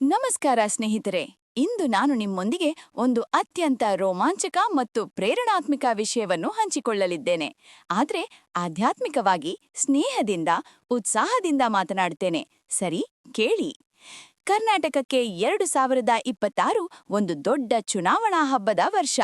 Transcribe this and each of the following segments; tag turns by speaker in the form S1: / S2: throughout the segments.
S1: ನಮಸ್ಕಾರ ಸ್ನೇಹಿತರೆ. ಇಂದು ನಾನು ನಿಮ್ಮೊಂದಿಗೆ ಒಂದು ಅತ್ಯಂತ ರೋಮಾಂಚಕ ಮತ್ತು ಪ್ರೇರಣಾತ್ಮಕ ವಿಷಯವನ್ನು ಹಂಚಿಕೊಳ್ಳಲಿದ್ದೇನೆ. ಆದರೆ ಆಧ್ಯಾತ್ಮಿಕವಾಗಿ ಸ್ನೇಹದಿಂದ, ಉತ್ಸಾಹದಿಂದ ಮಾತನಾಡುತ್ತೇನೆ ಸರಿ, ಕೇಳಿ. ಕರ್ನಾಟಕಕ್ಕೆ ಎರಡು ಸಾವಿರದ ಇಪ್ಪತ್ತಾರು ಒಂದು ದೊಡ್ಡ ಚುನಾವಣಾ ಹಬ್ಬದ ವರ್ಷ.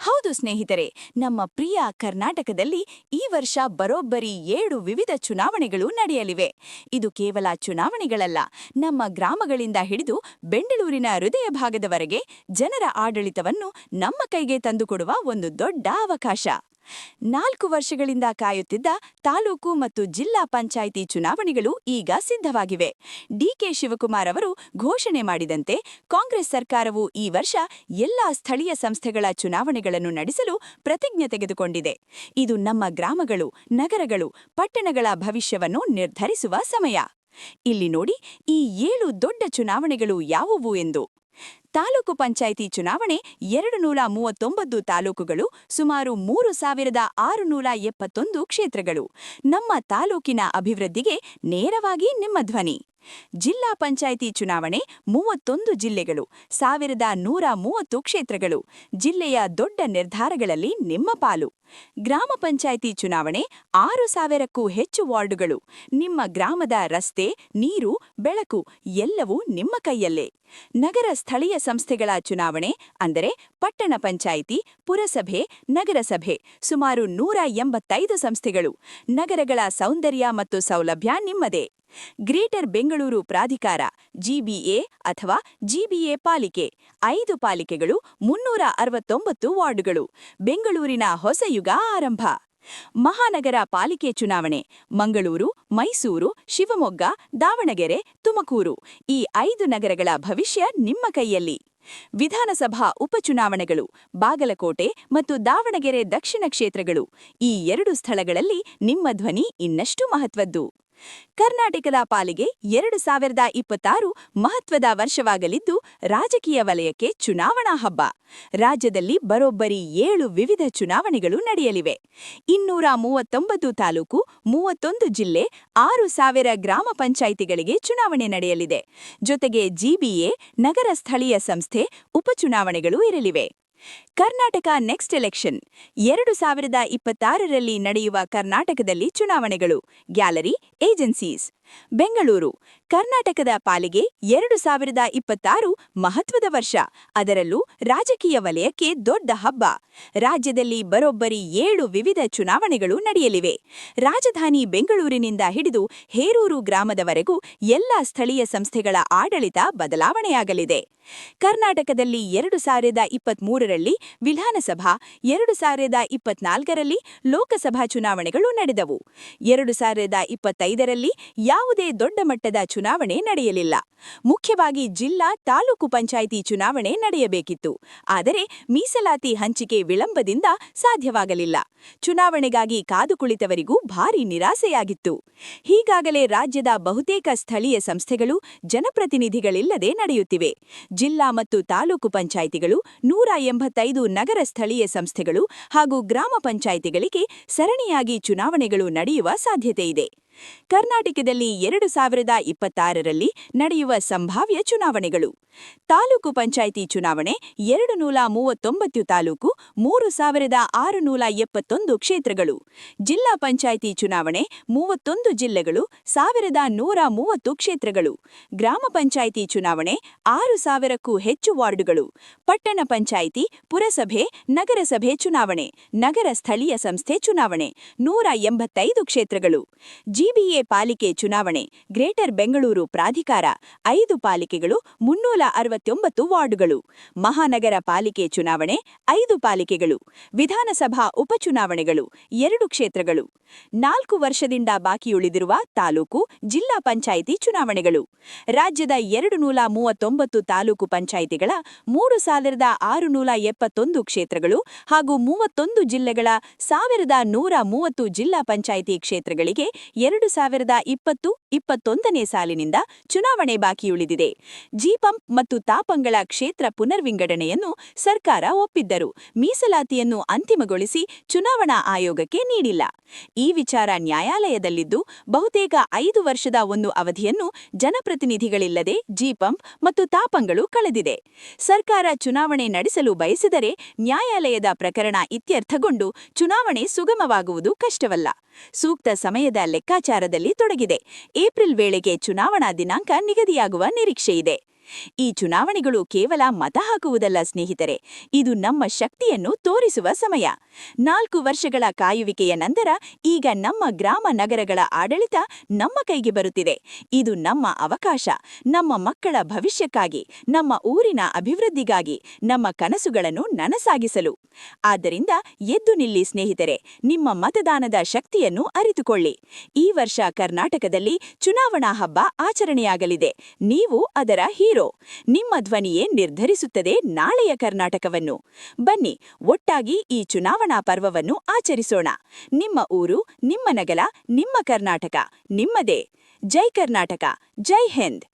S1: ಹೌದು ಸ್ನೇಹಿತರೆ, ನಮ್ಮ ಪ್ರಿಯ ಕರ್ನಾಟಕದಲ್ಲಿ ಈ ವರ್ಷ ಬರೋಬ್ಬರಿ ಏಳು ವಿವಿಧ ಚುನಾವಣೆಗಳು ನಡೆಯಲಿವೆ. ಇದು ಕೇವಲ ಚುನಾವಣೆಗಳಲ್ಲ, ನಮ್ಮ ಗ್ರಾಮಗಳಿಂದ ಹಿಡಿದು ಬೆಂಗಳೂರಿನ ಹೃದಯ ಭಾಗದವರೆಗೆ ಜನರ ಆಡಳಿತವನ್ನು ನಮ್ಮ ಕೈಗೆ ತಂದುಕೊಡುವ ಒಂದು ದೊಡ್ಡ ಅವಕಾಶ. ನಾಲ್ಕು ವರ್ಷಗಳಿಂದ ಕಾಯುತ್ತಿದ್ದ ತಾಲೂಕು ಮತ್ತು ಜಿಲ್ಲಾ ಪಂಚಾಯಿತಿ ಚುನಾವಣೆಗಳು ಈಗ ಸಿದ್ಧವಾಗಿವೆ. ಡಿಕೆ ಶಿವಕುಮಾರ್ ಅವರು ಘೋಷಣೆ ಮಾಡಿದಂತೆ ಕಾಂಗ್ರೆಸ್ ಸರ್ಕಾರವು ಈ ವರ್ಷ ಎಲ್ಲಾ ಸ್ಥಳೀಯ ಸಂಸ್ಥೆಗಳ ಚುನಾವಣೆಗಳನ್ನು ನಡೆಸಲು ಪ್ರತಿಜ್ಞೆ ತೆಗೆದುಕೊಂಡಿದೆ. ಇದು ನಮ್ಮ ಗ್ರಾಮಗಳು, ನಗರಗಳು, ಪಟ್ಟಣಗಳ ಭವಿಷ್ಯವನ್ನು ನಿರ್ಧರಿಸುವ ಸಮಯ. ಇಲ್ಲಿ ನೋಡಿ ಈ ಏಳು ದೊಡ್ಡ ಚುನಾವಣೆಗಳು ಯಾವುವು ಎಂದು. ತಾಲೂಕು ಪಂಚಾಯಿತಿ ಚುನಾವಣೆ ಎರಡು ನೂರ ಮೂವತ್ತೊಂಬತ್ತು ತಾಲೂಕುಗಳು ಸುಮಾರು ಮೂರು ಸಾವಿರದ ಆರುನೂರ ಎಪ್ಪತ್ತೊಂದು ಕ್ಷೇತ್ರಗಳು. ನಮ್ಮ ತಾಲೂಕಿನ ಅಭಿವೃದ್ಧಿಗೆ ನೇರವಾಗಿ ನಿಮ್ಮ ಧ್ವನಿ. ಜಿಲ್ಲಾ ಪಂಚಾಯಿತಿ ಚುನಾವಣೆ ಮೂವತ್ತೊಂದು ಜಿಲ್ಲೆಗಳು, ಸಾವಿರದ ನೂರ ಮೂವತ್ತು ಕ್ಷೇತ್ರಗಳು. ಜಿಲ್ಲೆಯ ದೊಡ್ಡ ನಿರ್ಧಾರಗಳಲ್ಲಿ ನಿಮ್ಮ ಪಾಲು. ಗ್ರಾಮ ಪಂಚಾಯಿತಿ ಚುನಾವಣೆ ಆರು ಸಾವಿರಕ್ಕೂ ಹೆಚ್ಚು ವಾರ್ಡುಗಳು. ನಿಮ್ಮ ಗ್ರಾಮದ ರಸ್ತೆ, ನೀರು, ಬೆಳಕು ಎಲ್ಲವೂ ನಿಮ್ಮ ಕೈಯಲ್ಲೇ. ನಗರ ಸ್ಥಳೀಯ ಸಂಸ್ಥೆಗಳ ಚುನಾವಣೆ ಅಂದರೆ ಪಟ್ಟಣ ಪಂಚಾಯಿತಿ, ಪುರಸಭೆ, ನಗರಸಭೆ. ಸುಮಾರು ನೂರ ಎಂಬತ್ತೈದು ಸಂಸ್ಥೆಗಳು. ನಗರಗಳ ಸೌಂದರ್ಯ ಮತ್ತು ಸೌಲಭ್ಯ ನಿಮ್ಮದೇ. ಗ್ರೇಟರ್ ಬೆಂಗಳೂರು ಪ್ರಾಧಿಕಾರ ಜಿಬಿಎ ಅಥವಾ ಜಿಬಿಎ ಪಾಲಿಕೆ. ಐದು ಪಾಲಿಕೆಗಳು ಮುನ್ನೂರ ಅರವತ್ತೊಂಬತ್ತು ವಾರ್ಡುಗಳು. ಬೆಂಗಳೂರಿನ ಹೊಸ ಯುಗ ಆರಂಭ ಮಹಾನಗರ ಪಾಲಿಕೆ ಚುನಾವಣೆ, ಮಂಗಳೂರು, ಮೈಸೂರು, ಶಿವಮೊಗ್ಗ, ದಾವಣಗೆರೆ, ತುಮಕೂರು, ಈ ಐದು ನಗರಗಳ ಭವಿಷ್ಯ ನಿಮ್ಮ ಕೈಯಲ್ಲಿ. ವಿಧಾನಸಭಾ ಉಪಚುನಾವಣೆಗಳು ಬಾಗಲಕೋಟೆ ಮತ್ತು ದಾವಣಗೆರೆ ದಕ್ಷಿಣ ಕ್ಷೇತ್ರಗಳು, ಈ ಎರಡು ಸ್ಥಳಗಳಲ್ಲಿ ನಿಮ್ಮ ಧ್ವನಿ ಇನ್ನಷ್ಟು ಮಹತ್ವದ್ದು. ಕರ್ನಾಟಕದ ಪಾಲಿಗೆ ಎರಡು ಸಾವಿರದ ಇಪ್ಪತ್ತಾರು ಮಹತ್ವದ ವರ್ಷವಾಗಲಿದ್ದು ರಾಜಕೀಯ ವಲಯಕ್ಕೆ ಚುನಾವಣಾ ಹಬ್ಬ. ರಾಜ್ಯದಲ್ಲಿ ಬರೋಬ್ಬರಿ ಏಳು ವಿವಿಧ ಚುನಾವಣೆಗಳು ನಡೆಯಲಿವೆ. ಇನ್ನೂರ ಮೂವತ್ತೊಂಬತ್ತು ತಾಲೂಕು, ಮೂವತ್ತೊಂದು ಜಿಲ್ಲೆ, ಆರು ಸಾವಿರ ಗ್ರಾಮ ಪಂಚಾಯಿತಿಗಳಿಗೆ ಚುನಾವಣೆ ನಡೆಯಲಿದೆ. ಜೊತೆಗೆ ಜಿಬಿಎ ನಗರ ಸ್ಥಳೀಯ ಸಂಸ್ಥೆ, ಉಪಚುನಾವಣೆಗಳು ಇರಲಿವೆ. Karnataka next election. ಎರಡು ಸಾವಿರದ ಇಪ್ಪತ್ತಾರರಲ್ಲಿ ನಡೆಯುವ ಕರ್ನಾಟಕದಲ್ಲಿ ಚುನಾವಣೆಗಳು. Gallery agencies. ಬೆಂಗಳೂರು. ಕರ್ನಾಟಕದ ಪಾಲಿಗೆ ಎರಡು ಸಾವಿರದ ಇಪ್ಪತ್ತಾರು ಮಹತ್ವದ ವರ್ಷ. ಅದರಲ್ಲೂ ರಾಜಕೀಯ ವಲಯಕ್ಕೆ ದೊಡ್ಡ ಹಬ್ಬ. ರಾಜ್ಯದಲ್ಲಿ ಬರೋಬ್ಬರಿ ಏಳು ವಿವಿಧ ಚುನಾವಣೆಗಳು ನಡೆಯಲಿವೆ. ರಾಜಧಾನಿ ಬೆಂಗಳೂರಿನಿಂದ ಹಿಡಿದು ಹೇರೂರು ಗ್ರಾಮದವರೆಗೂ ಎಲ್ಲ ಸ್ಥಳೀಯ ಸಂಸ್ಥೆಗಳ ಆಡಳಿತ ಬದಲಾವಣೆಯಾಗಲಿದೆ. ಕರ್ನಾಟಕದಲ್ಲಿ ಎರಡು ಸಾವಿರದ ಇಪ್ಪತ್ಮೂರರಲ್ಲಿ ವಿಧಾನಸಭಾ, ಎರಡು ಸಾವಿರದ ಇಪ್ಪತ್ನಾಲ್ಕರಲ್ಲಿ ಲೋಕಸಭಾ ಚುನಾವಣೆಗಳು ನಡೆದವು. ಎರಡು ಸಾವಿರದ ಇಪ್ಪತ್ತೈದರಲ್ಲಿ ಯಾವುದೇ ದೊಡ್ಡ ಮಟ್ಟದ ಚುನಾವಣೆ ನಡೆಯಲಿಲ್ಲ. ಮುಖ್ಯವಾಗಿ ಜಿಲ್ಲಾ ತಾಲೂಕು ಪಂಚಾಯಿತಿ ಚುನಾವಣೆ ನಡೆಯಬೇಕಿತ್ತು. ಆದರೆ ಮೀಸಲಾತಿ ಹಂಚಿಕೆ ವಿಳಂಬದಿಂದ ಸಾಧ್ಯವಾಗಲಿಲ್ಲ. ಚುನಾವಣೆಗಾಗಿ ಕಾದು ಕುಳಿತವರಿಗೂ ಭಾರಿ ನಿರಾಸೆಯಾಗಿತ್ತು. ಹೀಗಾಗಲೇ ರಾಜ್ಯದ ಬಹುತೇಕ ಸ್ಥಳೀಯ ಸಂಸ್ಥೆಗಳು ಜನಪ್ರತಿನಿಧಿಗಳಿಲ್ಲದೆ ನಡೆಯುತ್ತಿವೆ. ಜಿಲ್ಲಾ ಮತ್ತು ತಾಲೂಕು ಪಂಚಾಯಿತಿಗಳು, ನೂರ ಎಂಬತ್ತೈದು ನಗರ ಸ್ಥಳೀಯ ಸಂಸ್ಥೆಗಳು ಹಾಗೂ ಗ್ರಾಮ ಪಂಚಾಯಿತಿಗಳಿಗೆ ಸರಣಿಯಾಗಿ ಚುನಾವಣೆಗಳು ನಡೆಯುವ ಸಾಧ್ಯತೆಯಿದೆ ಕರ್ನಾಟಕದಲ್ಲಿ ಎರಡು ಸಾವಿರದ ಇಪ್ಪತ್ತಾರರಲ್ಲಿ ನಡೆಯುವ ಸಂಭಾವ್ಯ ಚುನಾವಣೆಗಳು. ತಾಲೂಕು ಪಂಚಾಯಿತಿ ಚುನಾವಣೆ ಎರಡು ನೂರ ಮೂವತ್ತೊಂಬತ್ತು ತಾಲೂಕು, ಮೂರು ಸಾವಿರದ ಆರುನೂರ ಎಪ್ಪತ್ತೊಂದು ಕ್ಷೇತ್ರಗಳು. ಜಿಲ್ಲಾ ಪಂಚಾಯಿತಿ ಚುನಾವಣೆ ಮೂವತ್ತೊಂದು ಜಿಲ್ಲೆಗಳು, ಸಾವಿರದ ನೂರ ಮೂವತ್ತು ಕ್ಷೇತ್ರಗಳು. ಗ್ರಾಮ ಪಂಚಾಯಿತಿ ಚುನಾವಣೆ ಆರು ಸಾವಿರಕ್ಕೂ ಹೆಚ್ಚು ವಾರ್ಡುಗಳು. ಪಟ್ಟಣ ಪಂಚಾಯಿತಿ, ಪುರಸಭೆ, ನಗರಸಭೆ ಚುನಾವಣೆ, ನಗರ ಸ್ಥಳೀಯ ಸಂಸ್ಥೆ ಚುನಾವಣೆ ನೂರ ಎಂಬತ್ತೈದು ಕ್ಷೇತ್ರಗಳು. ಜಿಬಿಎ ಪಾಲಿಕೆ ಚುನಾವಣೆ, ಗ್ರೇಟರ್ ಬೆಂಗಳೂರು ಪ್ರಾಧಿಕಾರ ಐದು ಪಾಲಿಕೆಗಳು, ಮುನ್ನೂರ ಅರವತ್ತೊಂಬತ್ತು ವಾರ್ಡ್ಗಳು. ಮಹಾನಗರ ಪಾಲಿಕೆ ಚುನಾವಣೆ, ಐದು ಪಾಲಿಕೆಗಳು. ವಿಧಾನಸಭಾ ಉಪಚುನಾವಣೆಗಳು, ಎರಡು ಕ್ಷೇತ್ರಗಳು. ನಾಲ್ಕು ವರ್ಷದಿಂದ ಬಾಕಿಯುಳಿದಿರುವ ತಾಲೂಕು, ಜಿಲ್ಲಾ ಪಂಚಾಯಿತಿ ಚುನಾವಣೆಗಳು. ರಾಜ್ಯದ ಎರಡು ನೂರ ಮೂವತ್ತೊಂಬತ್ತು ತಾಲೂಕು ಪಂಚಾಯಿತಿಗಳ ಮೂರು ಸಾವಿರದ ಆರುನೂರ ಎಪ್ಪತ್ತೊಂದು ಕ್ಷೇತ್ರಗಳು ಹಾಗೂ ಮೂವತ್ತೊಂದು ಜಿಲ್ಲೆಗಳ ಸಾವಿರದ ನೂರ ಮೂವತ್ತು ಜಿಲ್ಲಾ ಪಂಚಾಯಿತಿ ಕ್ಷೇತ್ರಗಳಿಗೆ ಎರಡು ಸಾವಿರದ ಇಪ್ಪತ್ತು, ಇಪ್ಪತ್ತೊಂದನೇ ಸಾಲಿನಿಂದ ಚುನಾವಣೆ ಬಾಕಿಯುಳಿದಿದೆ ಜಿಪಂ ಮತ್ತು ತಾಪಂಗಳ ಕ್ಷೇತ್ರ ಪುನರ್ವಿಂಗಡಣೆಯನ್ನು ಸರ್ಕಾರ ಒಪ್ಪಿದ್ದರು. ಮೀಸಲಾತಿಯನ್ನು ಅಂತಿಮಗೊಳಿಸಿ ಚುನಾವಣಾ ಆಯೋಗಕ್ಕೆ ನೀಡಿಲ್ಲ. ಈ ವಿಚಾರ ನ್ಯಾಯಾಲಯದಲ್ಲಿದ್ದು, ಬಹುತೇಕ ಐದು ವರ್ಷದ ಒಂದು ಅವಧಿಯನ್ನು ಜನಪ್ರತಿನಿಧಿಗಳಿಲ್ಲದೆ ಜಿಪಂ ಮತ್ತು ತಾಪಂಗಳು ಕಳೆದಿದೆ. ಸರ್ಕಾರ ಚುನಾವಣೆ ನಡೆಸಲು ಬಯಸಿದರೆ ನ್ಯಾಯಾಲಯದ ಪ್ರಕರಣ ಇತ್ಯರ್ಥಗೊಂಡು ಚುನಾವಣೆ ಸುಗಮವಾಗುವುದು ಕಷ್ಟವಲ್ಲ. ಸೂಕ್ತ ಸಮಯದ ಲೆಕ್ಕಾಚಾರದಲ್ಲಿ ತೊಡಗಿದೆ. ಏಪ್ರಿಲ್ ವೇಳೆಗೆ ಚುನಾವಣಾ ದಿನಾಂಕ ನಿಗದಿಯಾಗುವ ನಿರೀಕ್ಷೆಯಿದೆ. ಈ ಚುನಾವಣೆಗಳು ಕೇವಲ ಮತ ಹಾಕುವುದಲ್ಲ ಸ್ನೇಹಿತರೆ, ಇದು ನಮ್ಮ ಶಕ್ತಿಯನ್ನು ತೋರಿಸುವ ಸಮಯ. ನಾಲ್ಕು ವರ್ಷಗಳ ಕಾಯುವಿಕೆಯ ನಂತರ ಈಗ ನಮ್ಮ ಗ್ರಾಮ ನಗರಗಳ ಆಡಳಿತ ನಮ್ಮ ಕೈಗೆ ಬರುತ್ತಿದೆ. ಇದು ನಮ್ಮ ಅವಕಾಶ, ನಮ್ಮ ಮಕ್ಕಳ ಭವಿಷ್ಯಕ್ಕಾಗಿ, ನಮ್ಮ ಊರಿನ ಅಭಿವೃದ್ಧಿಗಾಗಿ, ನಮ್ಮ ಕನಸುಗಳನ್ನು ನನಸಾಗಿಸಲು. ಆದ್ದರಿಂದ ಎದ್ದು ನಿಲ್ಲಿ ಸ್ನೇಹಿತರೆ, ನಿಮ್ಮ ಮತದಾನದ ಶಕ್ತಿಯನ್ನು ಅರಿತುಕೊಳ್ಳಿ. ಈ ವರ್ಷ ಕರ್ನಾಟಕದಲ್ಲಿ ಚುನಾವಣಾ ಹಬ್ಬ ಆಚರಣೆಯಾಗಲಿದೆ. ನೀವು ಅದರ ಹೀರೋ ನಿಮ್ಮ ಧ್ವನಿಯೇ ನಿರ್ಧರಿಸುತ್ತದೆ ನಾಳೆಯ ಕರ್ನಾಟಕವನ್ನು. ಬನ್ನಿ, ಒಟ್ಟಾಗಿ ಈ ಚುನಾವಣಾ ಪರ್ವವನ್ನು ಆಚರಿಸೋಣ. ನಿಮ್ಮ ಊರು, ನಿಮ್ಮ ನಗಲ ನಿಮ್ಮ ಕರ್ನಾಟಕ, ನಿಮ್ಮದೇ. ಜೈ ಕರ್ನಾಟಕ, ಜೈ ಹಿಂದ್.